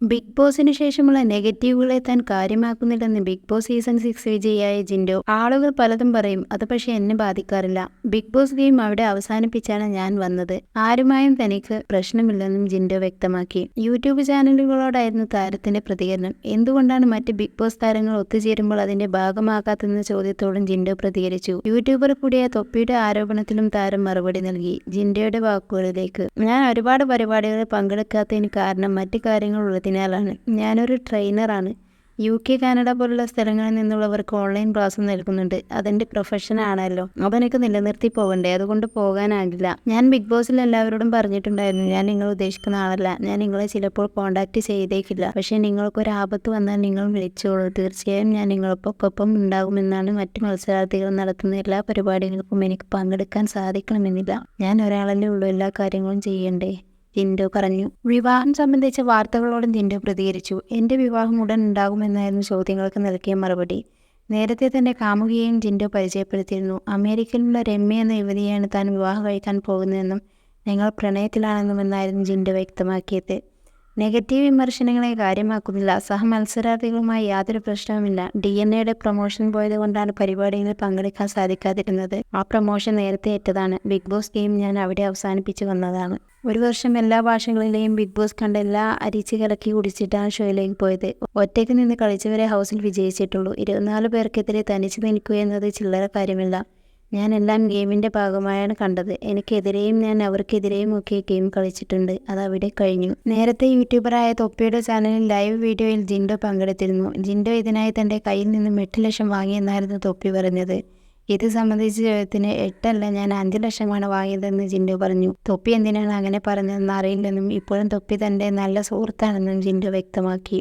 Big ബോസിന് ശേഷമുള്ള നെഗറ്റീവുകളെ താൻ കാര്യമാക്കുന്നില്ലെന്ന് ബിഗ് ബോസ് സീസൺ സിക്സ് വിജയിയായ ജിൻഡോ ആളുകൾ പലതും പറയും അത് പക്ഷെ എന്നെ ബാധിക്കാറില്ല. ബിഗ് ബോസ് ഗെയിം അവിടെ അവസാനിപ്പിച്ചാണ് ഞാൻ വന്നത്. ആരുമായും തനിക്ക് പ്രശ്നമില്ലെന്നും ജിൻഡോ വ്യക്തമാക്കി. യൂട്യൂബ് ചാനലുകളോടായിരുന്നു താരത്തിന്റെ പ്രതികരണം. എന്തുകൊണ്ടാണ് മറ്റ് ബിഗ് ബോസ് താരങ്ങൾ ഒത്തുചേരുമ്പോൾ അതിന്റെ ഭാഗമാകാത്തെന്ന ചോദ്യത്തോടും ജിൻഡോ പ്രതികരിച്ചു. യൂട്യൂബർ കൂടിയ തൊപ്പിയുടെ ആരോപണത്തിലും താരം മറുപടി നൽകി. ജിൻഡോയുടെ വാക്കുകളിലേക്ക് ഞാൻ ഒരുപാട് പരിപാടികളിൽ പങ്കെടുക്കാത്തതിന് കാരണം മറ്റു കാര്യങ്ങൾ ഉള്ളതിനാലാണ് ഞാനൊരു ട്രെയിനറാണ്. യു കെ കാനഡ പോലുള്ള സ്ഥലങ്ങളിൽ നിന്നുള്ളവർക്ക് ഓൺലൈൻ ക്ലാസ് നൽകുന്നുണ്ട്. അതെന്റെ പ്രൊഫഷൻ ആണല്ലോ. അതെനിക്ക് നിലനിർത്തി പോകണ്ടേ അതുകൊണ്ട് പോകാനാകില്ല. ഞാൻ ബിഗ് ബോസിൽ എല്ലാവരോടും പറഞ്ഞിട്ടുണ്ടായിരുന്നു. ഞാൻ നിങ്ങൾ ഉദ്ദേശിക്കുന്ന ആളല്ല. ഞാൻ നിങ്ങളെ ചിലപ്പോൾ കോൺടാക്ട് ചെയ്തേക്കില്ല. പക്ഷേ നിങ്ങൾക്ക് ഒരു ആപത്ത് വന്നാൽ നിങ്ങൾ വിളിച്ചോളൂ. തീർച്ചയായും ഞാൻ നിങ്ങൾക്കൊപ്പം ഉണ്ടാകുമെന്നാണ് മറ്റു മത്സരാർത്ഥികൾ നടത്തുന്ന എല്ലാ പരിപാടികൾക്കും എനിക്ക് പങ്കെടുക്കാൻ സാധിക്കണമെന്നില്ല. ഞാൻ ഒരാളല്ലേ ഉള്ളൂ എല്ലാ കാര്യങ്ങളും ചെയ്യണ്ടേ? ജിൻഡോ പറഞ്ഞു വിവാഹം സംബന്ധിച്ച വാർത്തകളോടും ജിൻഡോ പ്രതികരിച്ചു. എന്റെ വിവാഹം ഉടൻ ഉണ്ടാകുമെന്നായിരുന്നു ചോദ്യങ്ങൾക്ക് നൽകിയ മറുപടി. നേരത്തെ തന്നെ കാമുകിയെയും ജിൻഡോ പരിചയപ്പെടുത്തിയിരുന്നു. അമേരിക്കയിലുള്ള രമ്യ എന്ന യുവതിയാണ് താൻ വിവാഹം കഴിക്കാൻ പോകുന്നതെന്നും ഞങ്ങൾ പ്രണയത്തിലാണെന്നുമെന്നായിരുന്നു ജിൻഡോ വ്യക്തമാക്കിയത്. നെഗറ്റീവ് വിമർശനങ്ങളെ കാര്യമാക്കുന്നില്ല. സഹമത്സരാർത്ഥികളുമായി യാതൊരു പ്രശ്നവുമില്ല. ഡി എൻ എയുടെ പ്രൊമോഷൻ പോയത് കൊണ്ടാണ് പരിപാടികളിൽ പങ്കെടുക്കാൻ സാധിക്കാതിരുന്നത്. ആ പ്രൊമോഷൻ നേരത്തെ ഏറ്റതാണ്. ബിഗ് ബോസ് ഗെയിം ഞാൻ അവിടെ അവസാനിപ്പിച്ചു വന്നതാണ്. ഒരു വർഷം എല്ലാ ഭാഷകളിലെയും ബിഗ് ബോസ് കണ്ട എല്ലാ അരിച്ച് കലക്കി കുടിച്ചിട്ടാണ് ഷോയിലേക്ക് പോയത്. ഒറ്റയ്ക്ക് നിന്ന് കളിച്ചവരെ ഹൗസിൽ വിജയിച്ചിട്ടുള്ളൂ. ഇരുപത്തിനാല് പേർക്കെതിരെ തനിച്ച് നിൽക്കുക എന്നത് ചില്ലറ കാര്യമില്ല. ഞാൻ എല്ലാം ഗെയിമിന്റെ ഭാഗമായാണ് കണ്ടത്. എനിക്കെതിരെയും ഞാൻ അവർക്കെതിരെയും ഒക്കെ ഗെയിം കളിച്ചിട്ടുണ്ട്. അത് അവിടെ കഴിഞ്ഞു. നേരത്തെ യൂട്യൂബറായ തൊപ്പിയുടെ ചാനലിൽ ലൈവ് വീഡിയോയിൽ ജിൻഡോ പങ്കെടുത്തിരുന്നു. ജിൻഡോ ഇതിനായി തന്റെ കയ്യിൽ നിന്നും എട്ട് ലക്ഷം വാങ്ങിയെന്നായിരുന്നു തൊപ്പി പറഞ്ഞത്. ഇത് സംബന്ധിച്ച് ചോദ്യത്തിന് എട്ടല്ല ഞാൻ അഞ്ച് ലക്ഷമാണ് വാങ്ങിയതെന്ന് ജിൻഡു പറഞ്ഞു. തൊപ്പി എന്തിനാണ് അങ്ങനെ പറഞ്ഞതെന്ന് അറിയില്ലെന്നും ഇപ്പോഴും തൊപ്പി തന്റെ നല്ല സുഹൃത്താണെന്നും ജിൻഡു വ്യക്തമാക്കി.